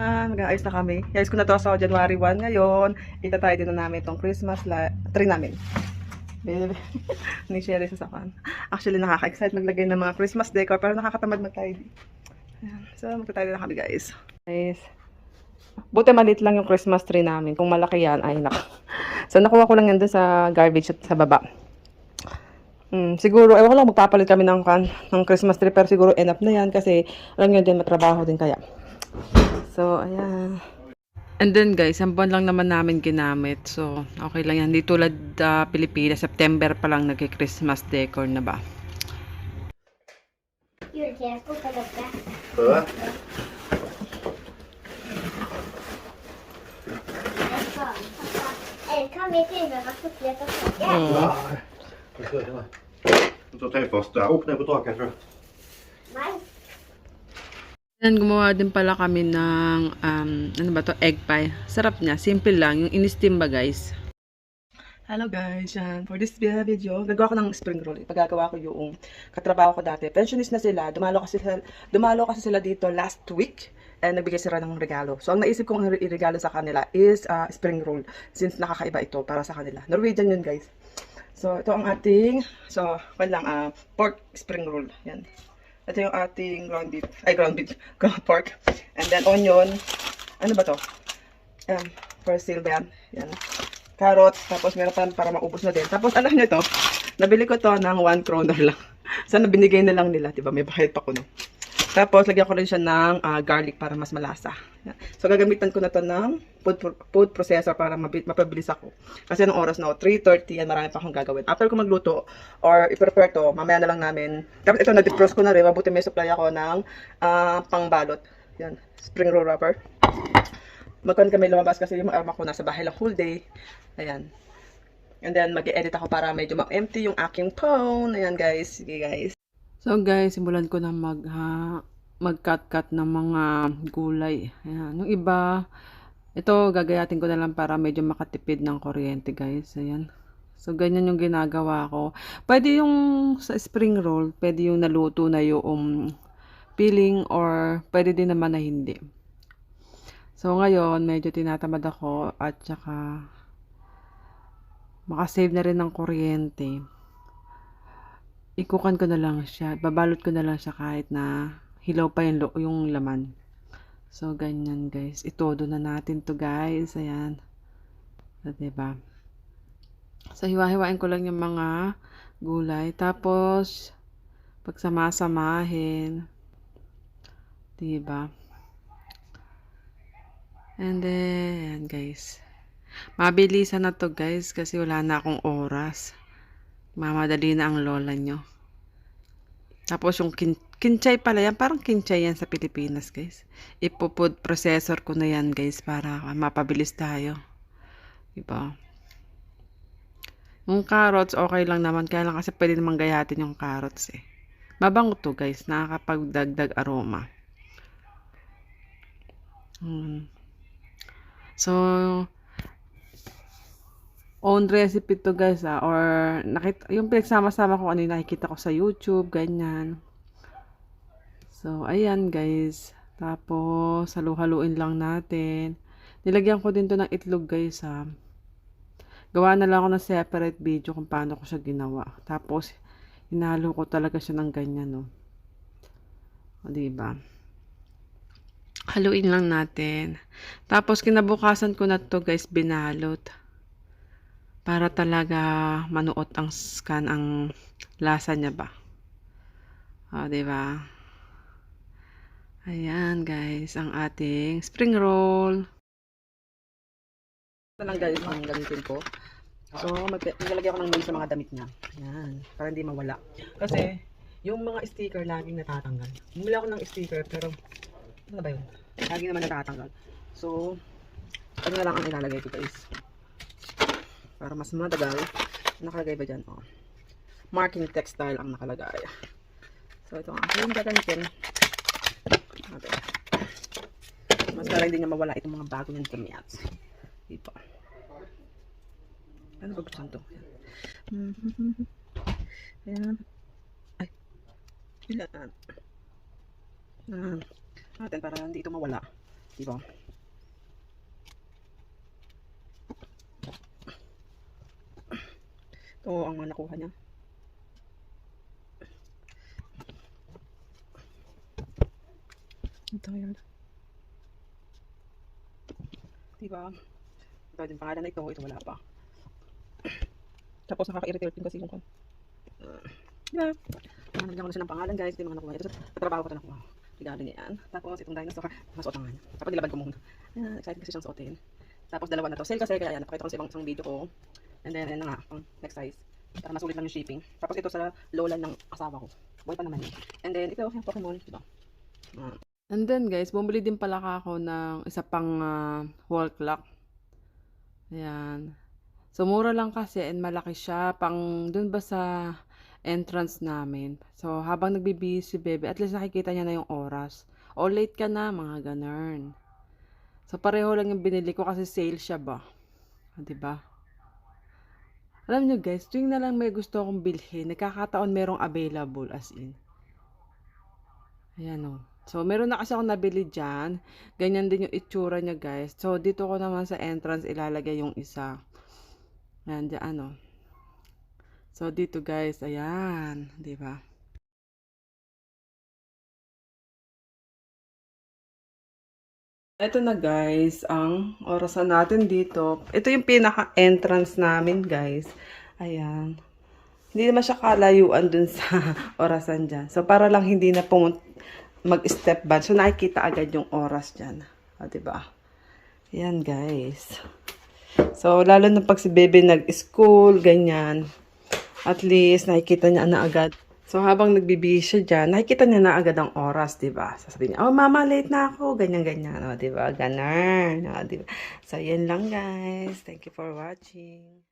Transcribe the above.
Ah, mag-aayos na kami. Ayos ko na to sa January 1 ngayon. Ita tayo din na namin itong Christmas tree namin. Ni Sherry sa sakan. Actually, nakaka-excite maglagay ng mga Christmas decor pero nakakatamad mag-tidy. So, magta-tidy na kami guys. Guys, buti maliit lang yung Christmas tree namin. Kung malaki yan, ay nak. So, nakuha ko lang yan sa garbage at sa baba. Hmm, siguro, ewan ko lang, magpapalit kami ng, ng Christmas tree, pero siguro enough na yan kasi alam nyo din, matrabaho din kaya. So, ayan. And then guys, ang buwan lang naman namin ginamit. So, okay lang yan. Di tulad uh, Pilipinas, September pa lang nagki-Christmas decor na ba? Og kake? Nej. Det ska jag tar till först där. Upp ner på taket tror jag. Nei. Then, gumawa din pala kami ng, um, ano ba to, egg pie. Sarap niya. Simple lang. Yung in-steam ba, guys? Hello guys, yan. For this video, gagawa ko ng spring roll. Pagagawa ko yung katrabaho ko dati. Pensionist na sila. Dumalo kasi sila, dumalo kasi sila dito last week. And nagbigay sila ng regalo. So, ang naisip kong i- regalo sa kanila is uh, spring roll. Since nakakaiba ito para sa kanila. Norwegian yun guys. So, ito ang ating, so, kwan lang, ah, pork spring roll. Yan. Ito yung ating ground beef, ay ground beef, ground pork. And then onion, ano ba to? Um, for sale ba yan? Yan. Carrots, tapos meron pa para maubos na din. Tapos alam nyo to, nabili ko to ng 1 kroner lang. Sana binigay na lang nila, diba? May bayad pa ko no. Tapos, lagyan ko rin siya ng ah, garlic para mas malasa. So, gagamitan ko na to ng food, food processor para mapabilis ako. Kasi anong oras na, 3.30 yan, marami pa akong gagawin. After ko magluto, or i-prepare to, mamaya na lang namin. Tapos ito, na-defrost ko na rin. Mabuti may supply ako ng ah, pangbalot. Yan, spring roll wrapper. Magkon kami lumabas kasi yung arma ko nasa bahay lang whole day. Ayan. And then, mag-edit ako para medyo ma-empty yung aking phone. Ayan, guys. Sige, guys. So, guys, simulan ko na mag, ha, mag-cut-cut ng mga gulay. Ayan. Yung iba, ito, gagayatin ko na lang para medyo makatipid ng kuryente, guys. Ayan. So, ganyan yung ginagawa ko. Pwede yung sa spring roll, pwede yung naluto na yung peeling or pwede din naman na hindi. So, ngayon, medyo tinatamad ako at saka makasave na rin ng kuryente. Ikukan ko na lang siya. Babalot ko na lang siya kahit na hilaw pa yung, yung laman. So, ganyan guys. Itodo na natin to guys. Ayan. So, diba? So, hiwa-hiwain ko lang yung mga gulay. Tapos, pagsama-samahin. Diba? And then, guys. Mabilisan na to guys kasi wala na akong oras. Mamadali na ang lola nyo. Tapos yung kin kinchay pala yan. Parang kinchay yan sa Pilipinas guys. Ipupod processor ko na yan guys para mapabilis tayo. Diba? Yung carrots, okay lang naman. Kaya lang kasi pwede naman gayatin yung carrots eh. Mabango to guys. Nakakapagdagdag aroma. Hmm. So, own recipe to guys ah. Or, nakita, yung pinagsama-sama ko ano yung nakikita ko sa YouTube, ganyan. So, ayan guys. Tapos, halu-haluin lang natin. Nilagyan ko din to ng itlog guys ha. Gawa na lang ako ng separate video kung paano ko siya ginawa. Tapos, hinalo ko talaga siya ng ganyan no. O, diba? Haluin lang natin. Tapos, kinabukasan ko na to guys, binalot. Para talaga manuot ang scan ang lasa niya ba. O, diba? Ayan guys, ang ating spring roll. Ito lang guys ang gamitin ko. So, mag- maglalagay ako ng nail sa mga damit niya. Ayan, para hindi mawala. Kasi, yung mga sticker laging natatanggal. Bumili ako ng sticker pero, ano ba yun? Lagi naman natatanggal. So, ano na lang ang ilalagay ko guys. Para mas matagal. Nakalagay ba dyan? Oh. Marking textile ang nakalagay. So, ito ang aking gagamitin. Okay. Mas para hindi niya mawala itong mga bago niyang gamit. Dito. Ano ba gusto to? Ayan. Ay. Ilan. Ayan. Natin para hindi ito mawala. Diba? Ito ang mga nakuha niya. Ito yun. Diba? Ito yung pangalan na ito. Ito wala pa. Tapos nakaka-irritate din kasi yung kan. Diba? Hanap lang siya ng pangalan guys. Ito yung mga nakuha. Ito trabaho ko ito nakuha. Regalo niya yan. Tapos itong dinosaur. Masuot lang nga niya. Tapos nilabad ko muna. Ayan, excited kasi siyang suotin. Tapos dalawa na to. Sale kasi kaya yan. Napakita ko sa ibang isang video ko. And then, ayan na nga. Pang next size. Para masulit lang yung shipping. Tapos ito sa lola ng asawa ko. Boy pa naman yun. And then, ito, yung Pokemon. Diba? Ah. And then guys, bumili din pala ako ng isa pang ah, wall clock. Ayan. So, mura lang kasi and malaki siya. Pang dun ba sa entrance namin. So, habang nagbibihis si Bebe, at least nakikita niya na yung oras. O, late ka na, mga ganern. So, pareho lang yung binili ko kasi sale siya ba. Ba? Alam nyo guys, tuwing na lang may gusto akong bilhin, nagkakataon merong available as in. Ayan o. So, meron na kasi ako nabili dyan. Ganyan din yung itsura niya, guys. So, dito ko naman sa entrance ilalagay yung isa. Ayan, dyan, ano. So, dito, guys. Ayan. ba? Ito na, guys. Ang orasan natin dito. Ito yung pinaka-entrance namin, guys. Ayan. Hindi naman siya kalayuan dun sa orasan dyan. So, para lang hindi na mag-step back. So, nakikita agad yung oras dyan. O, diba? Yan, guys. So, lalo na pag si Bebe nag-school, ganyan. At least, nakikita niya na agad. So, habang nagbibihis siya dyan, nakikita niya na agad ang oras, diba? Sasabihin niya, oh, mama, late na ako. Ganyan, ganyan. O, diba? Ganun. O, diba? So, yan lang, guys. Thank you for watching.